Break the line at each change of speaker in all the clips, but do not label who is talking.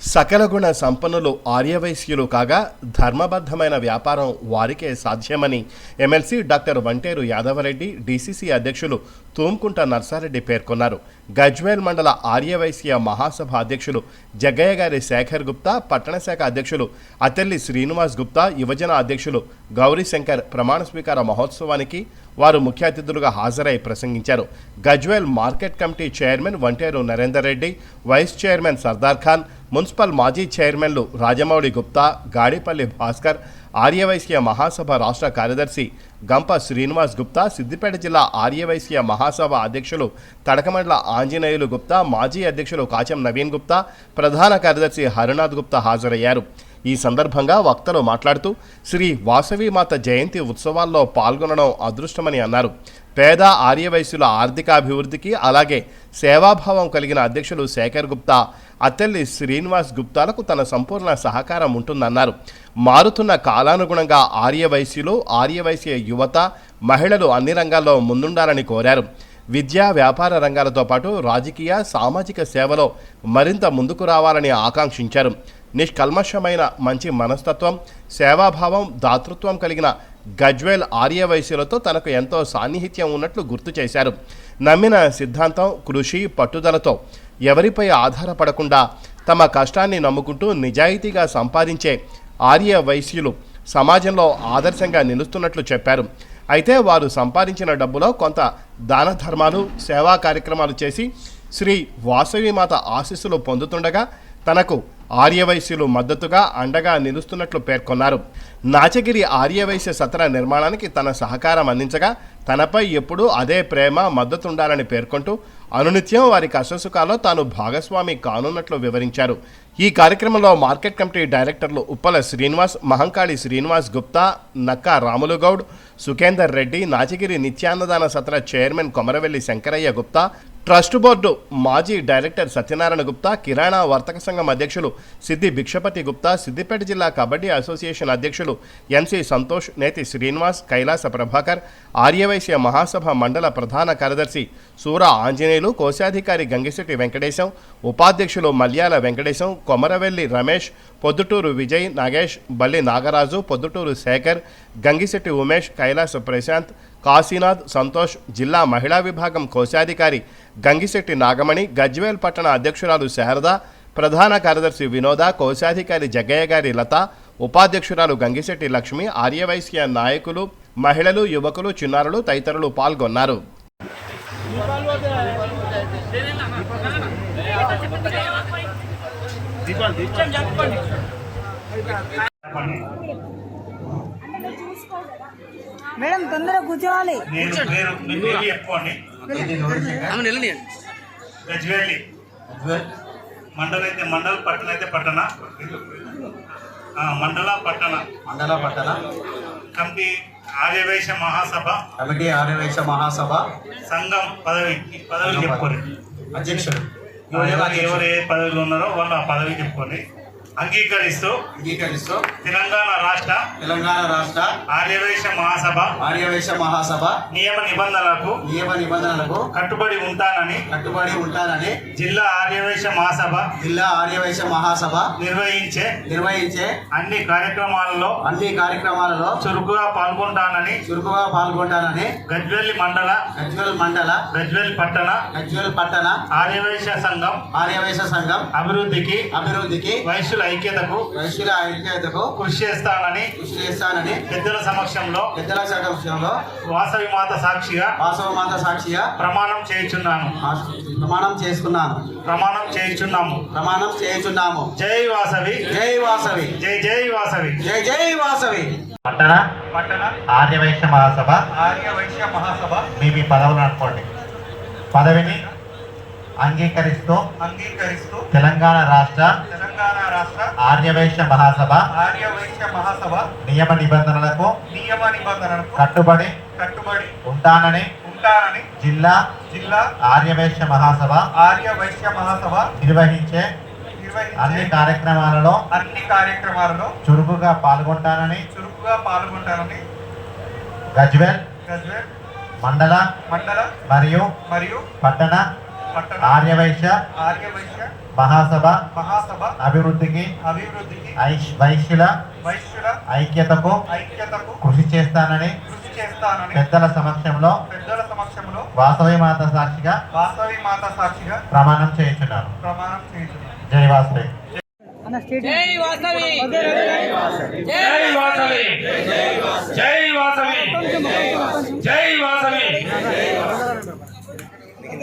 సకల గుణ సంపన్నులు ఆర్యవైశ్యులు కాగా ధర్మబద్ధమైన వ్యాపారం వారికే సాధ్యమని MLC doctor Vanteru Yadavareddy DCC అధ్యక్షులు తూమ్కుంట నర్సారెడ్డి పేర్కొన్నారు. గజ్వేల్ మండల ఆర్యవైశ్య మహాసభ అధ్యక్షులు జగ్గయ్య గారి శేఖర్ గుప్తా పట్టణ శాఖ అధ్యక్షులు అతెల్లి శ్రీనివాస్ గుప్తా యువజన అధ్యక్షులు గౌరీశంకర్ ప్రమాణ స్వీకార మహోత్సవానికి వారు ముఖ్య అతిథులుగా హాజరై ప్రసంగించారు. Gajwel market committee chairman Vanteru Narender Reddy vice chairman Sardar Khan municipal మాజీ చైర్మన్లు రాజమౌళి గుప్తా గాడిపల్లి భాస్కర్ ఆర్యవైశ్య మహాసభ రాష్ట్ర కార్యదర్శి గంప శ్రీనివాస్ గుప్తా సిద్దిపేట జిల్లా ఆర్యవైశ్య మహాసభ అధ్యక్షులు తడకమండల ఆంజనేయులు గుప్తా మాజీ అధ్యక్షులు కాచం నవీన్ గుప్తా ప్రధాన కార్యదర్శి హరినాథ్ గుప్తా హాజరయ్యారు. ఈ సందర్భంగా వక్తలు మాట్లాడుతూ శ్రీ వాసవి మాత జయంతి ఉత్సవాల్లో పాల్గొనడం అదృష్టమని అన్నారు. పేద ఆర్యవైశ్యుల ఆర్థికాభివృద్ధికి అలాగే సేవాభావం కలిగిన అధ్యక్షులు శేఖర్ గుప్తా అత్తెల్లి శ్రీనివాస్ గుప్తాలకు తన సంపూర్ణ సహకారం ఉంటుందన్నారు. మారుతున్న కాలానుగుణంగా ఆర్యవైశ్యులు ఆర్యవైశ్య యువత మహిళలు అన్ని రంగాల్లో ముందుండాలని కోరారు. విద్యా వ్యాపార రంగాలతో పాటు రాజకీయ సామాజిక సేవలో మరింత ముందుకు రావాలని ఆకాంక్షించారు. నిష్కల్మషమైన మంచి మనస్తత్వం సేవాభావం దాతృత్వం కలిగిన గజ్వేల్ ఆర్యవైశ్యులతో తనకు ఎంతో సాన్నిహిత్యం ఉన్నట్లు గుర్తు చేశారు. నమ్మిన సిద్ధాంతం కృషి పట్టుదలతో ఎవరిపై ఆధారపడకుండా తమ కష్టాన్ని నమ్ముకుంటూ నిజాయితీగా సంపాదించే ఆర్య వైశ్యులు సమాజంలో ఆదర్శంగా నిలుస్తున్నట్లు చెప్పారు. అయితే వారు సంపాదించిన డబ్బులో కొంత దాన ధర్మాలు సేవా కార్యక్రమాలు చేసి శ్రీ వాసవిమాత ఆశీస్సులు పొందుతుండగా తనకు ఆర్యవైశ్యులు మద్దతుగా అండగా నిలుస్తున్నట్లు పేర్కొన్నారు. నాచగిరి ఆర్యవైశ్య సత్ర నిర్మాణానికి తన సహకారం అందించగా తనపై ఎప్పుడూ అదే ప్రేమ మద్దతుండాలని పేర్కొంటూ అనునిత్యం వారి కష్టసుఖాల్లో తాను భాగస్వామి కానున్నట్లు వివరించారు. ఈ కార్యక్రమంలో మార్కెట్ కమిటీ డైరెక్టర్లు ఉప్పల శ్రీనివాస్ మహంకాళి శ్రీనివాస్ గుప్తా నక్కా రాములు గౌడ్ సుఖేందర్ రెడ్డి నాచగిరి నిత్యాన్నదాన సత్ర chairman Komaravelli Shankaraiah Gupta trust board మాజీ డైరెక్టర్ సత్యనారాయణ గుప్తా కిరాణా వర్తక సంఘం అధ్యక్షులు సిద్ధి భిక్షపతి గుప్తా సిద్దిపేట జిల్లా కబడ్డీ అసోసియేషన్ అధ్యక్షులు ఎన్సి సంతోష్ నేతి శ్రీనివాస్ కైలాస ప్రభాకర్ ఆర్యవైశ్య మహాసభ మండల ప్రధాన కార్యదర్శి సూర ఆంజనేయులు కోశాధికారి గంగిశెట్టి వెంకటేశం ఉపాధ్యక్షులు మల్యాల వెంకటేశం కొమరవెల్లి రమేష్ పొద్దుటూరు విజయ్ నాగేష్ బల్లి నాగరాజు పొద్దుటూరు శేఖర్ గంగిశెట్టి ఉమేష్ కైలాస ప్రశాంత్ కాశీనాథ్ సంతోష్ జిల్లా మహిళా విభాగం కోశాధికారి గంగిశెట్టి నాగమణి గజ్వేల్ పట్టణ అధ్యక్షురాలు శారద ప్రధాన కార్యదర్శి వినోద కోశాధికారి జగ్గయ్య గారి లత ఉపాధ్యక్షురాలు గంగిశెట్టి లక్ష్మి ఆర్యవైశ్య నాయకులు మహిళలు యువకులు చిన్నారులు తదితరులు పాల్గొన్నారు.
మేడం తొందరగా కూర్చోవాలి.
గజ్వేలి. మండల అయితే మండల పట్టణ అయితే పట్టణ. ఆ, మండల పట్టణ.
మండల పట్టణ.
కమిటీ ఆర్యవైశ్య మహాసభ.
కమిటీ ఆర్యవైశ్య మహాసభ.
సంఘం పదవి. పదవి చెప్పుకోండి.
అధ్యక్షుడు.
ఎవరు ఎవరు ఏ పదవిలో ఉన్నారో వాళ్ళు ఆ పదవి చెప్పుకోండి. అంగీకరిస్తూ
అంగీకరిస్తూ
తెలంగాణ రాష్ట్ర
తెలంగాణ రాష్ట్ర
ఆర్యవైశ్య మహాసభ
ఆర్యవైశ్య మహాసభ
నియమ నిబంధనలకు
నియమ నిబంధనలకు
కట్టుబడి ఉంటానని
కట్టుబడి ఉంటానని
జిల్లా ఆర్యవైశ్య మహాసభ
జిల్లా ఆర్యవైశ్య మహాసభ
నిర్వహించే
నిర్వహించే
అన్ని కార్యక్రమాలలో
అన్ని కార్యక్రమాలలో
చురుకుగా పాల్గొంటానని
చురుకుగా పాల్గొంటానని
గజ్వెల్లి మండల
గజ్వేల్ మండల
గజ్వెల్ పట్టణ
గజ్వేల్ పట్టణ
ఆర్యవైశ్య సంఘం
ఆర్యవైశ్య సంఘం
అభివృద్ధికి
అభివృద్ధికి
వైశ్యుల ఐక్యతకు
వైశ్యుల ఐక్యతకు
కృషి చేస్తానని
కృషి చేస్తానని
పెద్దల సమక్షంలో
పెద్దల సంఘంలో
వాసవి మాత సాక్షిగా
వాసవ మాత సాక్షిగా
ప్రమాణం చేయుచున్నాను.
ప్రమాణం చేసుకున్నాను.
ప్రమాణం చేయుచున్నాము.
ప్రమాణం చేయుచున్నాము.
జై వాసవి.
జై వాసవి.
జై జై వాసవి.
జై జై వాసవి.
పట్టణ
పట్టణ.
ఆర్యవైశ్య మహాసభ.
ఆర్యవైశ్య మహాసభ.
మీ మీ పదవులు అనుకోండి పదవిని అంగీకరిస్తూ
అంగీకరిస్తూ
తెలంగాణ రాష్ట్ర
తెలంగాణ రాష్ట్ర
ఆర్యవైశ్య మహాసభ
ఆర్యవైశ్య మహాసభ
నియమ నిబంధనలకు
నియమ నిబంధనలకు
కట్టుబడి
కట్టుబడి
ఉంటానని
ఉంటానని
జిల్లా
జిల్లా
ఆర్యవైశ్య మహాసభ
ఆర్య వైశ్య మహాసభ
నిర్వహించే అన్ని కార్యక్రమాలలో
అన్ని కార్యక్రమాలలో
చురుకుగా పాల్గొంటానని
చురుకుగా పాల్గొంటానని
గజ్వేల్
గజ్వేల్
మండల
మండల
మరియు
మరియు
పట్టణ ఆర్యవైశ్య
ఆర్యవైశ్య
మహాసభ
మహాసభ
అభివృద్ధికి వైశ్యుల
వైశ్యుల
ఐక్యతకు
ఐక్యతకు
కృషి చేస్తానని
కృషి చేస్తానని
పెద్దల సమక్షంలో
పెద్దల సమక్షంలో
వాసవి మాత సాక్షిగా
వాస్తవి మాత సాక్షిగా
ప్రమాణం చేయించున్నాను.
ప్రమాణం చేయించున్నాను.
జై వాసవి
అన్న స్టేట్
జై వాసవి!
జై వాసవి! జై వాసవి! జై వాసవి!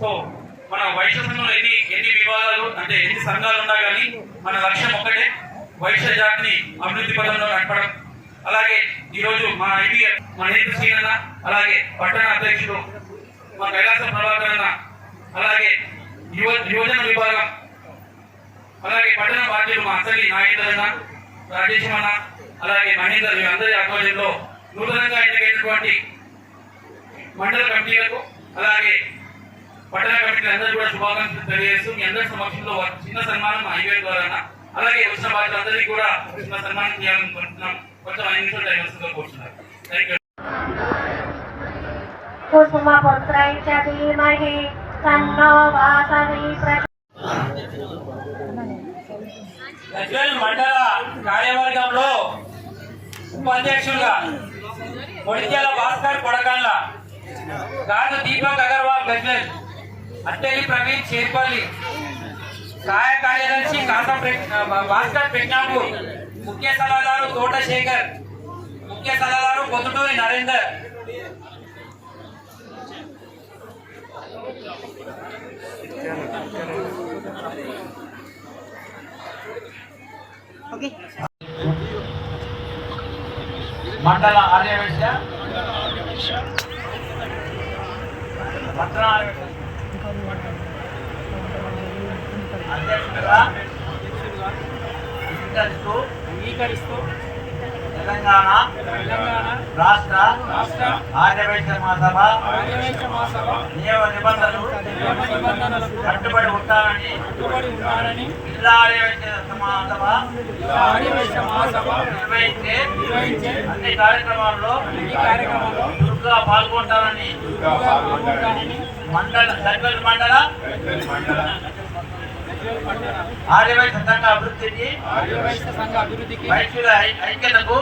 సో మన వైశ్య సంఘంలో ఎన్ని ఎన్ని విభాగాలు అంటే ఎన్ని సంఘాలు ఉన్నా కానీ మన లక్ష్యం ఒక్కటే వైశ్య జాతిని అభివృద్ధి పదంలో నడపడం. అలాగే ఈరోజు మా ఐబీ మా నేతృ శ్రీనన్న అలాగే పట్టణ అధ్యక్షుడు మా కైలాస ప్రభాకర్ అన్న అలాగే యువ యువజన విభాగం అలాగే పట్టణ బాధ్యులు మా అసలి నాగేంద్ర అన్న రాజేశం అన్న అలాగే మహేందర్ వీళ్ళందరి ఆధ్వర్యంలో నూతనంగా ఎన్నికైనటువంటి మండల కమిటీలకు అలాగే పట్టణ కమిటీ అందరూ కూడా శుభాకాంక్షలు తెలియజేస్తూ మీ అందరి సమక్షంలో చిన్న సన్మానం మా ఐవేర్ ద్వారా అలాగే వచ్చిన బాధ్యులందరికీ కూడా చిన్న సన్మానం చేయాలని కోరుతున్నాం కొంచెం ఐదు నిమిషాలు టైం వస్తుందో కోరుతున్నారు థ్యాంక్ యూ
కుసుమపుత్రై చ ధీమహి తన్నో వాసవి ప్రచ
గజ్వేల్ మండల కార్యవర్గంలో ఉపాధ్యక్షులుగా మొడిత్యాల భాస్కర్ కొడకల్ల గాను దీపక్ అగర్వాల్ గజ్వేల్ అట్టెలి ప్రవీణ్ చేర్పల్లి సహాయ కార్యదర్శి కాసం ప్రెగ్- భాస్కర్ పెగ్నాపూర్ ముఖ్య సలహాదారు తోట శేఖర్ ముఖ్య సలహాదారు పొద్దుటూరి నరేందర్.
మండల ఆర్యవేశ పట్టణ అధ్యక్షుడిగా స్వీకరిస్తూ తెలంగాణ రాష్ట్ర ఆర్యవైశ్య మహాసభ నియమ నిబంధనలు కట్టుబడి ఉంటానని జిల్లా ఆర్యవైశ్య మహాసభ నిర్వహించే అన్ని కార్యక్రమాల్లో చురుగ్గా పాల్గొంటానని మండల సర్వేల్ మండల ఆర్యవైశ్య సంఘ అభివృద్ధికి వైశ్యుల ఐ- ఐక్యతకు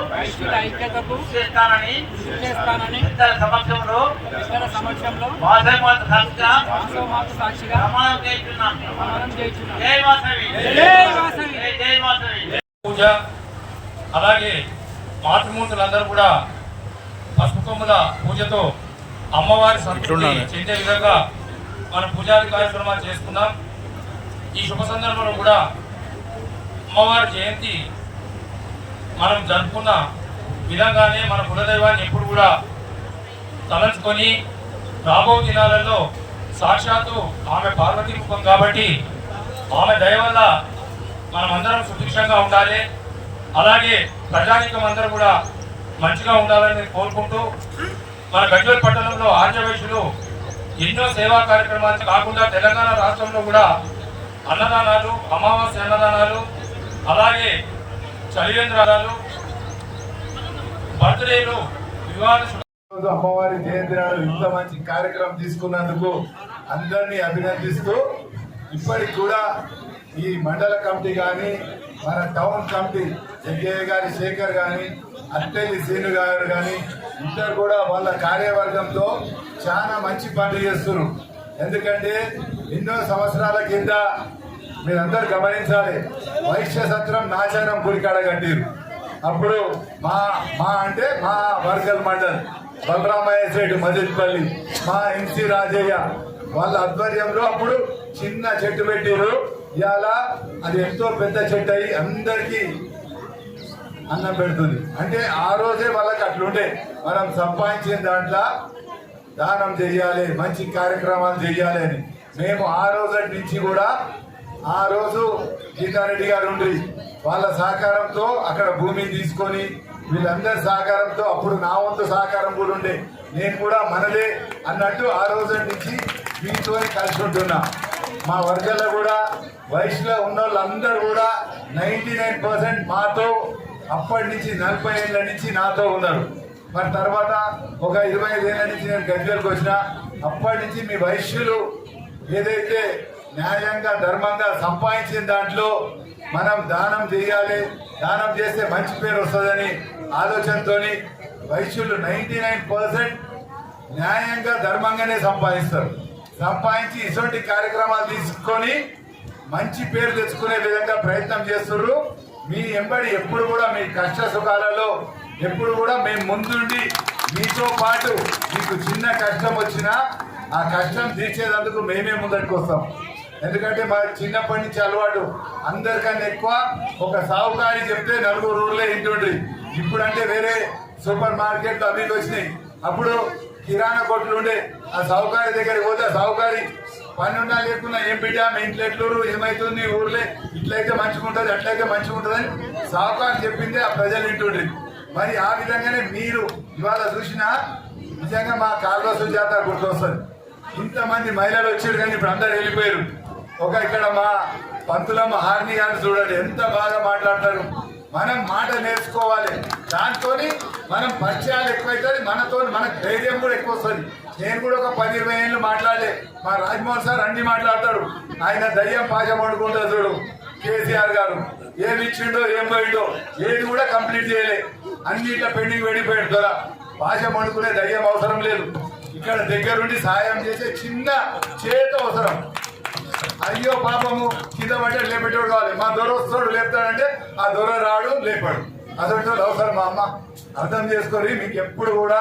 చేస్తానని సమక్షంలో వాసవిమాత సాక్షిగా ప్రమాణం చేస్తున్నాను జై వాసవి. జై జై వాసవి.
పూజ అలాగే మాతృమూర్తులందరూ కూడా పసుపు కొమ్ముల పూజతో అమ్మవారి సంతృప్తి చెందే విధంగా మనం పూజాది కార్యక్రమాలు చేసుకుందాం. ఈ శుభ సందర్భంలో కూడా అమ్మవారి జయంతి మనం జరుపుకున్న విధంగానే మన కులదైవాన్ని ఎప్పుడు కూడా తలంచుకొని రాబో దినాలలో సాక్షాత్తు ఆమె పార్వతి రూపం కాబట్టి ఆమె దయ వల్ల మనమందరం సుభిక్షంగా ఉండాలి. అలాగే ప్రజానికం అందరూ కూడా మంచిగా ఉండాలని కోరుకుంటూ మన గజ్వేల్ పట్టణంలో ఆర్యవైశ్యులు ఎన్నో సేవా కార్యక్రమాలు కాకుండా తెలంగాణ రాష్ట్రంలో కూడా అన్నదానాలు అమావాస్య అన్నదానాలు అలాగే చలివేంద్రాలు బర్త్డేలు వివాహ
అమ్మవారి జయంతి నాడు ఇంత మంచి కార్యక్రమం తీసుకున్నందుకు అందరినీ అభినందిస్తూ ఇప్పటికి కూడా ఈ మండల కమిటీ కానీ మన టౌన్ కమిటీ జగ్గయ్య గారి శేఖర్ కానీ అత్తెల్లి శ్రీను గారు కానీ ఇద్దరు కూడా వాళ్ళ కార్యవర్గంతో చాలా మంచి పనులు చేస్తున్నారు. ఎందుకంటే ఎన్నో సంవత్సరాల కింద మీరందరూ గమనించాలి. వైశ్య సత్రం నాచారం గురికాడ కట్టిరు. అప్పుడు మా మా అంటే మా వర్గల్ మండల్ బలరామయ్య సేటు మజిద్పల్లి మా ఎంసి రాజయ్య వాళ్ళ ఆధ్వర్యంలో అప్పుడు చిన్న చెట్టు పెట్టిరు. ఇవాళ అది ఎంతో పెద్ద చెట్టు అయి అందరికీ అన్నం పెడుతుంది. అంటే ఆ రోజే వాళ్ళకి అట్లుంటే మనం సంపాదించిన దాంట్లో దానం చెయ్యాలి మంచి కార్యక్రమాలు చెయ్యాలి అని. మేము ఆ రోజు నుంచి కూడా ఆ రోజు గీతారెడ్డి గారు ఉండి వాళ్ళ సహకారంతో అక్కడ భూమిని తీసుకొని వీళ్ళందరి సహకారంతో అప్పుడు నా వంతు సహకారం కూడా ఉండే. నేను కూడా మనదే అన్నట్టు ఆ రోజు నుంచి వీటితో కలిసి ఉంటున్నా. మా వర్గంలో కూడా వయసులో ఉన్న వాళ్ళందరూ కూడా నైంటీ నైన్ పర్సెంట్ మాతో అప్పటి నుంచి నలభై ఏళ్ళ నుంచి నాతో ఉన్నారు. మరి తర్వాత ఒక ఇరవై ఐదేళ్ళ నుంచి నేను గజ్వేల్కి వచ్చిన అప్పటి నుంచి మీ వయస్సులు ఏదైతే న్యాయంగా ధర్మంగా సంపాదించిన దాంట్లో మనం దానం చేయాలి. దానం చేస్తే మంచి పేరు వస్తుందని ఆలోచనతోని వైశ్యులు నైంటీ నైన్ పర్సెంట్ న్యాయంగా ధర్మంగానే సంపాదిస్తారు. సంపాదించి ఇటువంటి కార్యక్రమాలు తీసుకొని మంచి పేరు తెచ్చుకునే విధంగా ప్రయత్నం చేస్తున్నారు మీ ఎంబడి ఎప్పుడు కూడా మీ కష్ట సుఖాలలో ఎప్పుడు కూడా మేము ముందుండి మీతో పాటు మీకు చిన్న కష్టం వచ్చినా ఆ కష్టం తీర్చేదందుకు మేమే ముందరికి వస్తాం ఎందుకంటే మా చిన్నప్పటి నుంచి అలవాటు. అందరికన్నా ఎక్కువ ఒక సావుకారి చెప్తే నలుగురు ఊర్లే ఇంటుండ్రి ఇప్పుడంటే వేరే సూపర్ మార్కెట్లు అవి వచ్చినాయి. అప్పుడు కిరాణా కొట్లు ఉండే. ఆ సావుకారి దగ్గరికి పోతే ఆ సావుకారి పని ఉన్నా లేకున్నా ఏం బిడ్డ మీ ఇంట్లో ఎట్లూరు? ఏమైతుంది? ఊర్లే? ఇట్లయితే మంచిగా ఉంటుంది అట్లయితే మంచిగా ఉంటుంది అని సావుకారు చెప్పిందే ఆ ప్రజలు వింటుండ్రి. మరి ఆ విధంగానే మీరు ఇవాళ చూసినా నిజంగా మా కాల్వ సుజాత గుర్తొస్తుంది. ఇంతమంది మహిళలు వచ్చారు కానీ ఇప్పుడు అందరు వెళ్ళిపోయారు. ఒక ఇక్కడ మా పంతులమ్మ హార్ని గారిని చూడండి ఎంత బాగా మాట్లాడతారు. మనం మాట నేర్చుకోవాలి. దాంతో మనం పరిచయాలు ఎక్కువైతుంది మనతో మనకు ధైర్యం కూడా ఎక్కువ వస్తుంది నేను కూడా ఒక పది ఇరవై ఏళ్ళు మాట్లాడలే మా రాజ్మోహన్ సార్ అన్ని మాట్లాడతాడు ఆయన దయ్యం పాజం వండుకుంటారు చూడు కేసీఆర్ గారు. ఏమి ఇచ్చిండో ఏం పోయిండో ఏది కూడా కంప్లీట్ చేయలే. అన్ని ఇట్లా పెండింగ్ వెళ్ళిపోయాడు దొర. పాజం వండుకునే దయ్యం అవసరం లేదు. ఇక్కడ దగ్గరుండి సహాయం చేసే చిన్న చేత అవసరం. అయ్యో పాపము కింద పడ్డ లేపేటోడు కావాలి. మా దొర వస్తాడు లేపుతాడంటే ఆ దొర రాడు లేపాడు. అసలు అవసరం మా అమ్మ? అర్థం చేసుకొని మీకు ఎప్పుడు కూడా